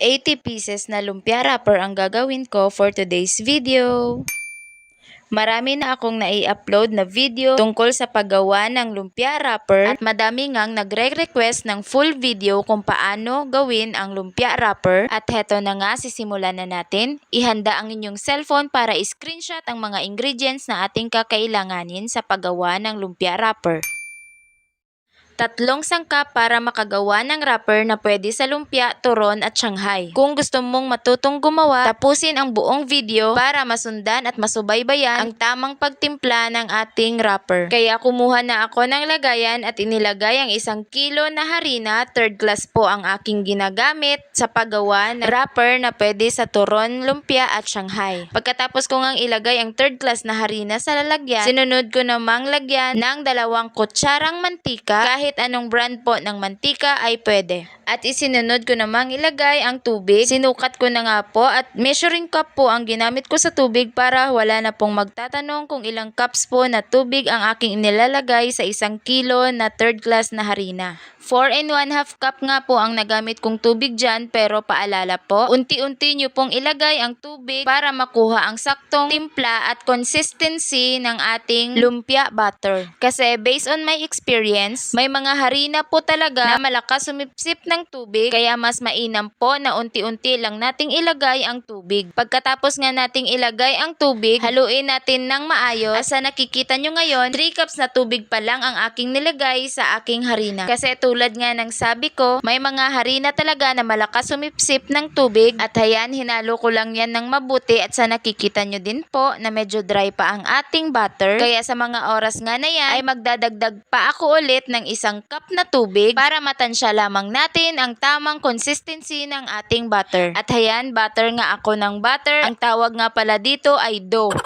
80 pieces na lumpia wrapper ang gagawin ko for today's video. Marami na akong nai-upload na video tungkol sa paggawa ng lumpia wrapper at madami ngang nagre-request ng full video kung paano gawin ang lumpia wrapper at heto na nga sisimulan na natin. Ihanda ang inyong cellphone para i-screenshot ang mga ingredients na ating kakailanganin sa paggawa ng lumpia wrapper. Tatlong sangkap para makagawa ng wrapper na pwede sa lumpia, turon at Shanghai. Kung gusto mong matutong gumawa, tapusin ang buong video para masundan at masubaybayan ang tamang pagtimpla ng ating wrapper. Kaya kumuha na ako ng lagayan at inilagay ang isang kilo na harina. Third class po ang aking ginagamit sa paggawa ng wrapper na pwede sa turon, lumpia at Shanghai. Pagkatapos ko ngang ilagay ang third class na harina sa lalagyan, sinunod ko namang lagyan ng dalawang kutsarang mantika kahit anong brand po ng mantika ay pwede. At isinunod ko namang ilagay ang tubig. Sinukat ko na nga po at measuring cup po ang ginamit ko sa tubig para wala na pong magtatanong kung ilang cups po na tubig ang aking inilalagay sa isang kilo na third class na harina. 4 and 1 half cup nga po ang nagamit kong tubig dyan pero paalala po, unti-unti nyo pong ilagay ang tubig para makuha ang saktong timpla at consistency ng ating lumpia butter. Kasi based on my experience, may mga harina po talaga na malakas sumipsip ng tubig kaya mas mainam po na unti-unti lang nating ilagay ang tubig. Pagkatapos nga nating ilagay ang tubig, haluin natin ng maayos. As sa nakikita nyo ngayon, 3 cups na tubig pa lang ang aking nilagay sa aking harina. Kasi tulad nga ng sabi ko, may mga harina talaga na malakas sumipsip ng tubig at hayan, hinalo ko lang yan ng mabuti at sa nakikita nyo din po na medyo dry pa ang ating butter. Kaya sa mga oras nga na yan ay magdadagdag pa ako ulit ng isang cup na tubig para matansya lamang natin ang tamang consistency ng ating butter. At hayan, butter nga ako ng butter. Ang tawag nga pala dito ay dough.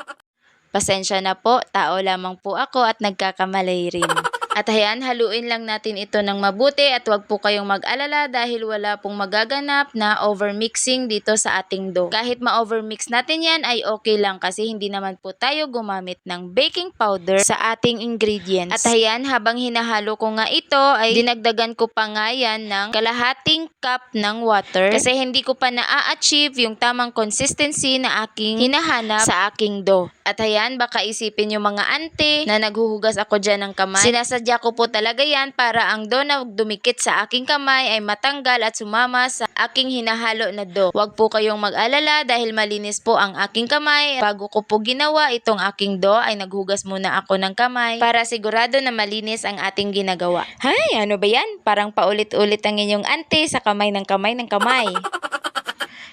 Pasensya na po, tao lamang po ako at nagkakamali rin. At ayan, haluin lang natin ito ng mabuti at wag po kayong mag-alala dahil wala pong magaganap na overmixing dito sa ating dough. Kahit ma-overmix natin yan ay okay lang kasi hindi naman po tayo gumamit ng baking powder sa ating ingredients. At ayan, habang hinahalo ko nga ito ay dinagdagan ko pa nga yan ng kalahating cup ng water kasi hindi ko pa na-achieve yung tamang consistency na aking hinahanap sa aking dough. At ayan, baka isipin yung mga ante na naghuhugas ako dyan ng kamay. Sinasadya ko po talaga yan para ang dough na dumikit sa aking kamay ay matanggal at sumama sa aking hinahalo na dough. Huwag po kayong mag-alala dahil malinis po ang aking kamay. Bago ko po ginawa itong aking dough ay naghugas muna ako ng kamay para sigurado na malinis ang ating ginagawa. Hay, ano ba yan? Parang paulit-ulit ang inyong ante sa kamay ng kamay ng kamay.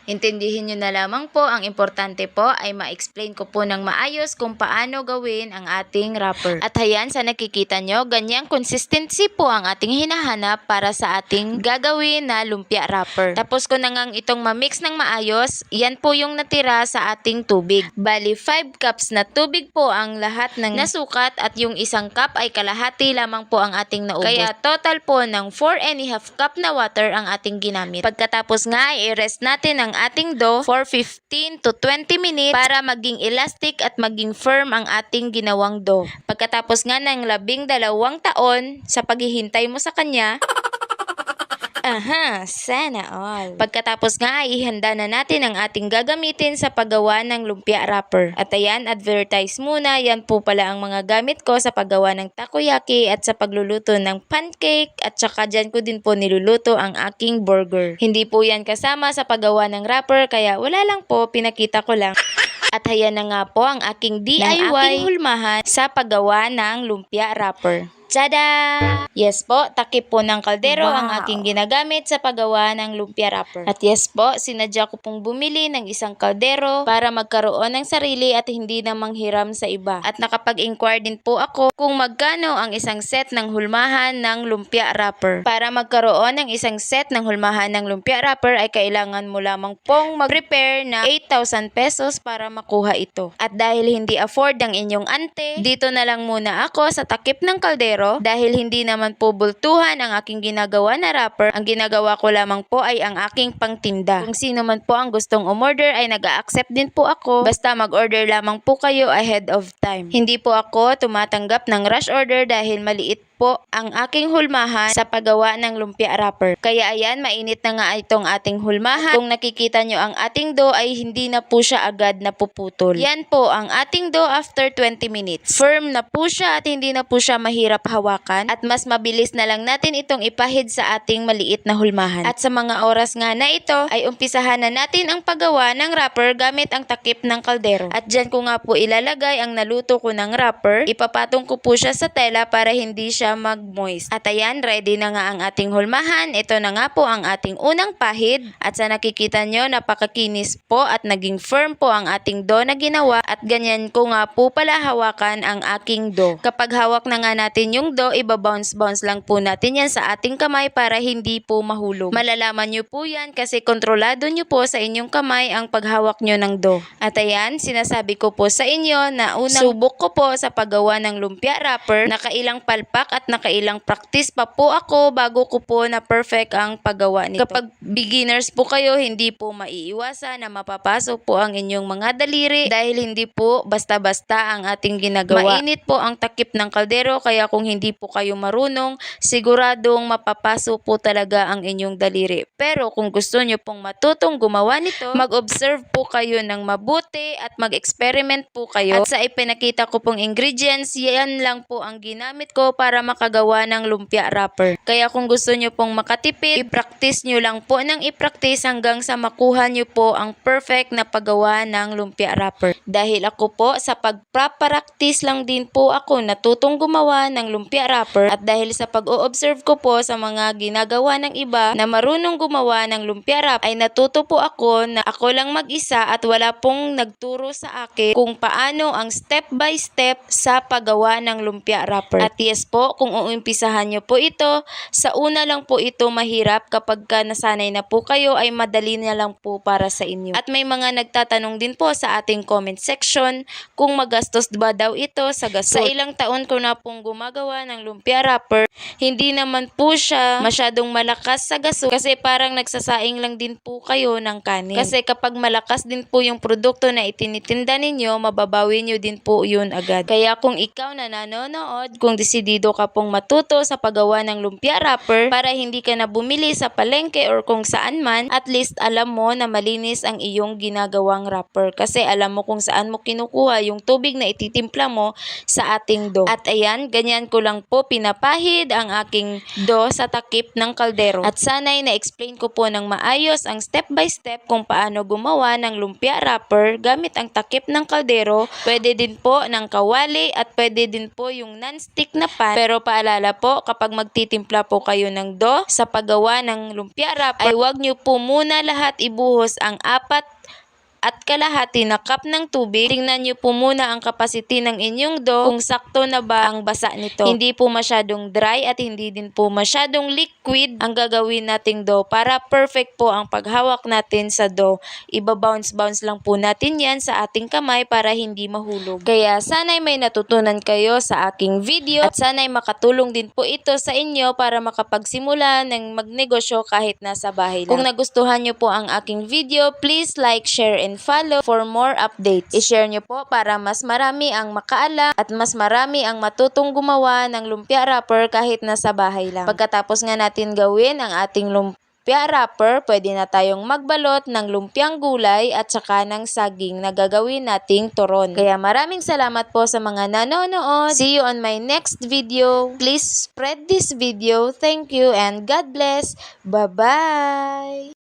Intindihin nyo na lamang po, ang importante po ay ma-explain ko po ng maayos kung paano gawin ang ating wrapper. At hayan, sa nakikita nyo, ganyang consistency po ang ating hinahanap para sa ating gagawin na lumpia wrapper. Tapos ko na ngang itong ma-mix ng maayos, yan po yung natira sa ating tubig. Bali, 5 cups na tubig po ang lahat ng nasukat at yung isang cup ay kalahati lamang po ang ating naubos. Kaya total po ng 4 and a half cup na water ang ating ginamit. Pagkatapos nga, i-rest natin ang ating dough for 15 to 20 minutes para maging elastic at maging firm ang ating ginawang dough. Pagkatapos nga ng labing dalawang taon sa paghihintay mo sa kanya, Aha, sana all. Pagkatapos nga ay ihanda na natin ang ating gagamitin sa paggawa ng lumpia wrapper. At ayan, advertise muna, yan po pala ang mga gamit ko sa paggawa ng takoyaki at sa pagluluto ng pancake at saka dyan ko din po niluluto ang aking burger. Hindi po yan kasama sa paggawa ng wrapper kaya wala lang po, pinakita ko lang. At hayan na nga po ang aking DIY ng aking hulmahan sa paggawa ng lumpia wrapper. Tada! Yes po, takip po ng kaldero ang Wow. aking ginagamit sa paggawa ng lumpia wrapper. At yes po, sinadya ko pong bumili ng isang kaldero para magkaroon ng sarili at hindi na manghiram sa iba. At nakapag-inquire din po ako kung magkano ang isang set ng hulmahan ng lumpia wrapper. Para magkaroon ng isang set ng hulmahan ng lumpia wrapper ay kailangan mo lamang pong mag-prepare na 8,000 pesos para makuha ito. At dahil hindi afford ng inyong ante, dito na lang muna ako sa takip ng kaldero dahil hindi naman po bultuhan ang aking ginagawa na wrapper. Ang ginagawa ko lamang po ay ang aking pangtinda. Kung sino man po ang gustong umorder ay nag-accept din po ako. Basta mag-order lamang po kayo ahead of time. Hindi po ako tumatanggap ng rush order dahil maliit po ang aking hulmahan sa paggawa ng lumpia wrapper. Kaya ayan, mainit na nga itong ating hulmahan. Kung nakikita nyo ang ating dough ay hindi na po siya agad napuputol. Yan po ang ating dough after 20 minutes. Firm na po siya at hindi na po siya mahirap hawakan at mas mabilis na lang natin itong ipahid sa ating maliit na hulmahan. At sa mga oras nga na ito ay umpisahan na natin ang paggawa ng wrapper gamit ang takip ng kaldero. At dyan ko nga po ilalagay ang naluto ko ng wrapper. Ipapatong ko po siya sa tela para hindi siya mag-moist. At ayan, ready na nga ang ating hulmahan. Ito na nga po ang ating unang pahid. At sa nakikita nyo, napakakinis po at naging firm po ang ating dough na ginawa. At ganyan ko nga po pala hawakan ang aking dough. Kapag hawak na nga natin yung dough, iba-bounce-bounce lang po natin yan sa ating kamay para hindi po mahulog. Malalaman nyo po yan kasi kontrolado nyo po sa inyong kamay ang paghawak nyo ng dough. At ayan, sinasabi ko po sa inyo na unang subok ko po sa paggawa ng lumpia wrapper, nakailang palpak at nakailang practice pa po ako bago ko po na perfect ang paggawa nito. Kapag beginners po kayo, hindi po maiiwasan na mapapasok po ang inyong mga daliri dahil hindi po basta-basta ang ating ginagawa. Mainit po ang takip ng kaldero kaya kung hindi po kayo marunong, siguradong mapapasok po talaga ang inyong daliri. Pero kung gusto nyo pong matutong gumawa nito, mag-observe po kayo ng mabuti at mag-experiment po kayo. At sa ipinakita ko pong ingredients, yan lang po ang ginamit ko para makagawa ng lumpia wrapper. Kaya kung gusto nyo pong makatipid, i-practice nyo lang po ng i-practice hanggang sa makuha nyo po ang perfect na paggawa ng lumpia wrapper. Dahil ako po, sa pag-practice lang din po ako natutong gumawa ng lumpia wrapper at dahil sa pag-o-observe ko po sa mga ginagawa ng iba na marunong gumawa ng lumpia wrap ay natuto po ako na ako lang mag-isa at wala pong nagturo sa akin kung paano ang step by step sa paggawa ng lumpia wrapper. At yes po, kung uumpisahan nyo po ito, sa una lang po ito mahirap kapag ka nasanay na po kayo ay madali na lang po para sa inyo. At may mga nagtatanong din po sa ating comment section kung magastos ba daw ito sa gasol. Sa ilang taon ko na pong gumagawa ng lumpia wrapper, hindi naman po siya masyadong malakas sa gasol kasi parang nagsasaing lang din po kayo ng kanin. Kasi kapag malakas din po yung produkto na itinitinda ninyo, mababawi nyo din po yun agad. Kaya kung ikaw na nanonood, kung desidido ka pong matuto sa paggawa ng lumpia wrapper para hindi ka na bumili sa palengke or kung saan man, at least alam mo na malinis ang iyong ginagawang wrapper. Kasi alam mo kung saan mo kinukuha yung tubig na ititimpla mo sa ating dough. At ayan, ganyan ko lang po pinapahid ang aking dough sa takip ng kaldero. At sana'y na-explain ko po ng maayos ang step by step kung paano gumawa ng lumpia wrapper gamit ang takip ng kaldero. Pwede din po ng kawali at pwede din po yung non-stick na pan. Pero paalala po, kapag magtitimpla po kayo ng dough sa paggawa ng lumpia wrapper, ay huwag nyo po muna lahat ibuhos ang apat at kalahati na cup ng tubig. Tingnan nyo po muna ang capacity ng inyong dough kung sakto na ba ang basa nito. Hindi po masyadong dry at hindi din po masyadong liquid ang gagawin nating dough para perfect po ang paghawak natin sa dough. Iba-bounce-bounce lang po natin yan sa ating kamay para hindi mahulog. Kaya sana'y may natutunan kayo sa aking video at sana'y makatulong din po ito sa inyo para makapagsimula ng magnegosyo kahit nasa bahay lang. Kung nagustuhan nyo po ang aking video, please like, share, and follow for more updates. I-share nyo po para mas marami ang makaalam at mas marami ang matutong gumawa ng lumpia wrapper kahit nasa bahay lang. Pagkatapos nga natin gawin ang ating lumpia wrapper, pwede na tayong magbalot ng lumpiang gulay at saka ng saging na gagawin nating turon. Kaya maraming salamat po sa mga nanonood. See you on my next video. Please spread this video. Thank you and God bless. Bye-bye!